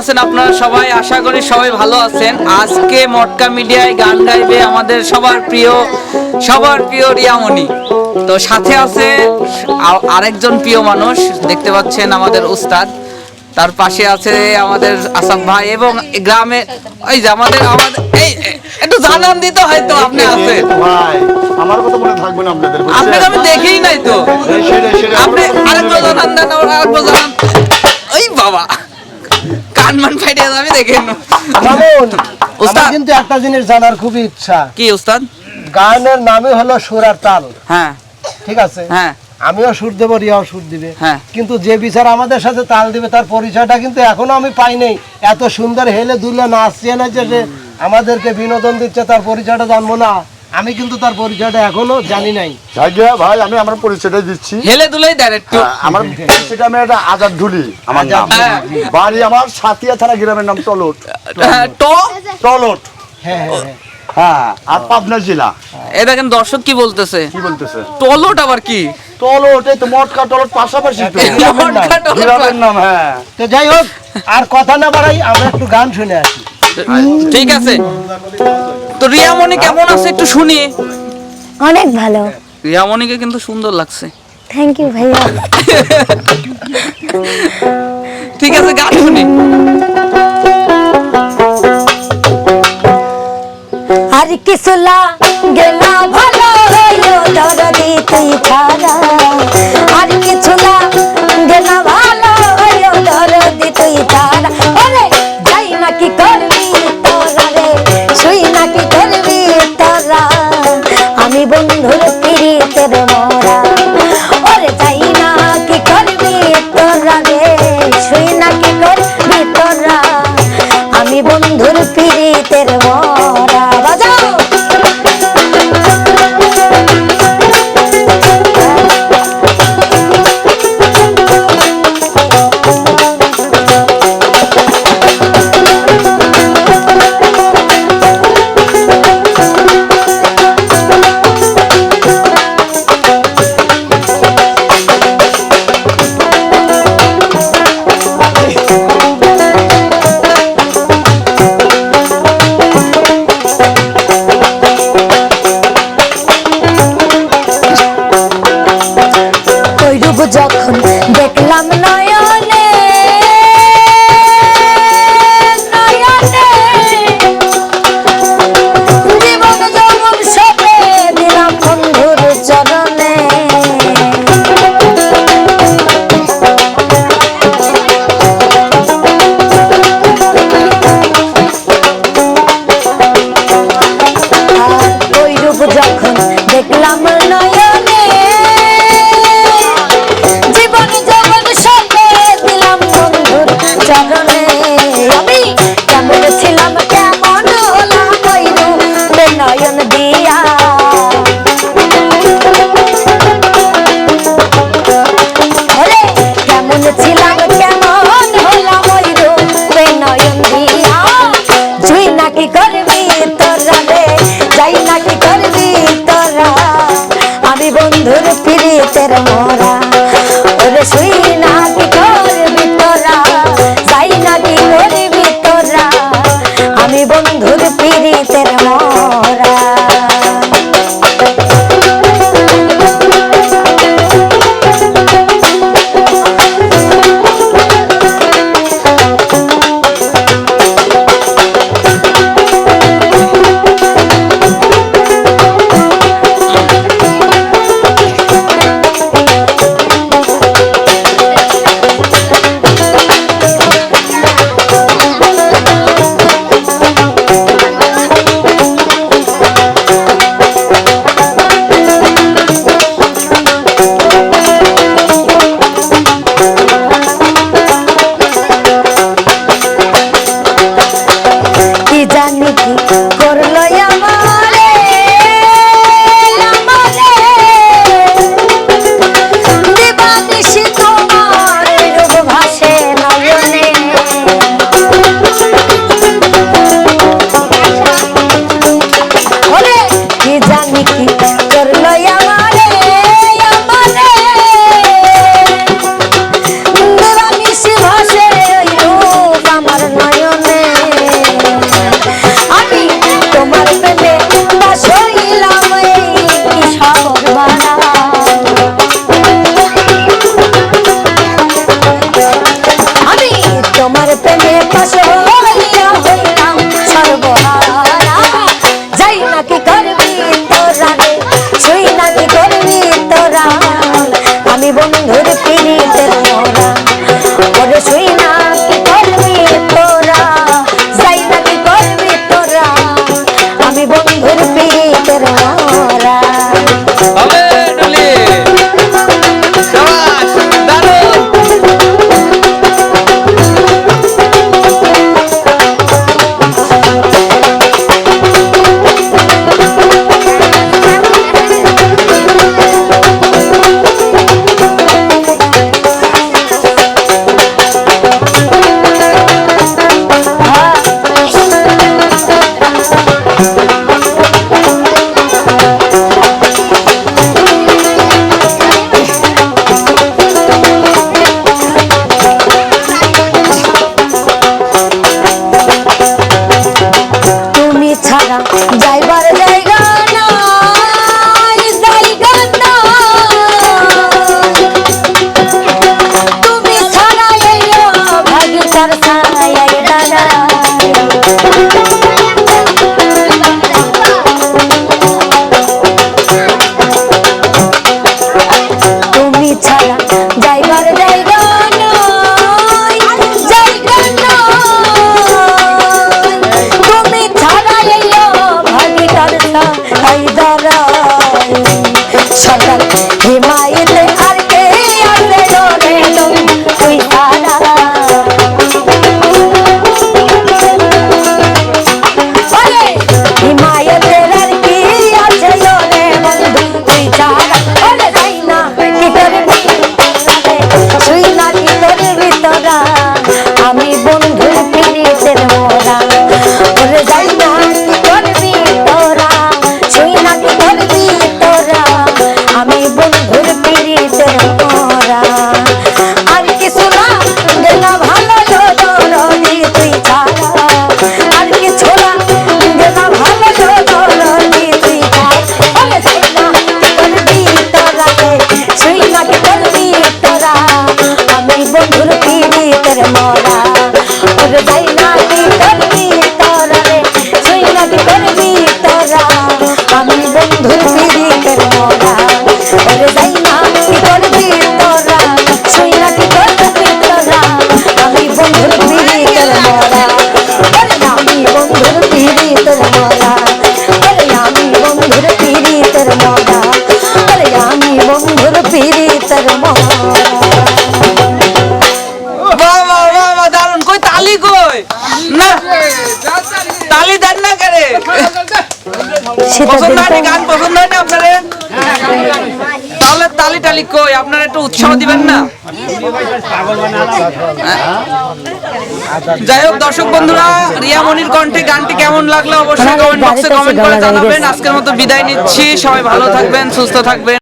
আছেন আপনারা সবাই? আশা করি সবাই ভালো আছেন। আজকে মটকা মিডিয়ায় গান গাইবে আমাদের সবার প্রিয় সবার প্রিয় রিয়ামণি। তো সাথে আছে আরেকজন প্রিয় মানুষ দেখতে পাচ্ছেন আমাদের উস্তাদ। তার পাশে আছে আমাদের আসাম ভাই এবং গ্রামে ওই যে আমাদের আমাদের এই একটু জানান দিতে হয়তো আপনি আছেন। ভাই আমার কথা মনে থাকবে না আপনাদের? আপনাকে আমি দেখিই নাই তো। আপনি আরেকবার জানান দেন আরেকবার জানান। ওই বাবা। ফাইটে যাবে দেখেন মামুন। আমার কিন্তু একটা জিনিস জানার খুবই ইচ্ছা। কি উস্তাদ? গানের নামই হলো সুর আর তাল। হ্যাঁ। ঠিক আছে? হ্যাঁ। আমিও সুর দেবো রিয়াও সুর দিবে। হ্যাঁ। কিন্তু যে বিচার আমাদের সাথে তাল দিবে তার পরিচয়টা কিন্তু এখনও আমি পাই নাই এত সুন্দর হেলে দুলে নাচছে না যে আমাদেরকে বিনোদন দিচ্ছে তার পরিচয়টা জানব না। আমি কিন্তু তার পরিচয়টা এখনও জানি নাই। ভাই আমি আমার পরিচয়টা দিচ্ছি। হেলে দুলেই হ্যাঁ, আমার পরিচয়টা আমি একটা আজাদ ঢুলি আমার নাম। হ্যাঁ। বাড়ি আমার সাতিয়া থানা গ্রামের নাম টলট হ্যাঁ, টলট হ্যাঁ হ্যাঁ হ্যাঁ। হ্যাঁ আর পাবনা জেলা। এ দেখেন দর্শক কি বলতেছে? কি বলতেছে? টলট আবার কি? টলট এই তো মটকা টলট পাশাপাশি তো। গ্রামের নাম। হ্যাঁ। তো যাই হোক আর কথা না বাড়াই আমরা একটু গান শুনে আসি। ঠিক আছে। রিয়ামণি কেমন আছে একটু শুনি। অনেক ভালো। রিয়ামণিকে কিন্তু সুন্দর লাগছে। থ্যাংক ইউ ভাইয়া। ঠিক আছে গান শুনি। আর কিছুলা গেলা ভালো হইল দরদি তুই ছাড়া যখন দেখলাম নয়নে বন্ধুর পিড়িতে দেখি পছন্দ হয়নি গান পছন্দ হয়নি আপনাদের তাহলে তালি টালি কই? আপনারা একটু উৎসাহ দিবেন না? হ্যাঁ? যাই হোক দর্শক বন্ধুরা রিয়ামণির কণ্ঠে গানটি কেমন লাগল অবশ্যই কমেন্ট বক্সে কমেন্ট করে জানাবেন। আজকের মতো বিদায় নিচ্ছি। সবাই ভালো থাকবেন সুস্থ থাকবেন।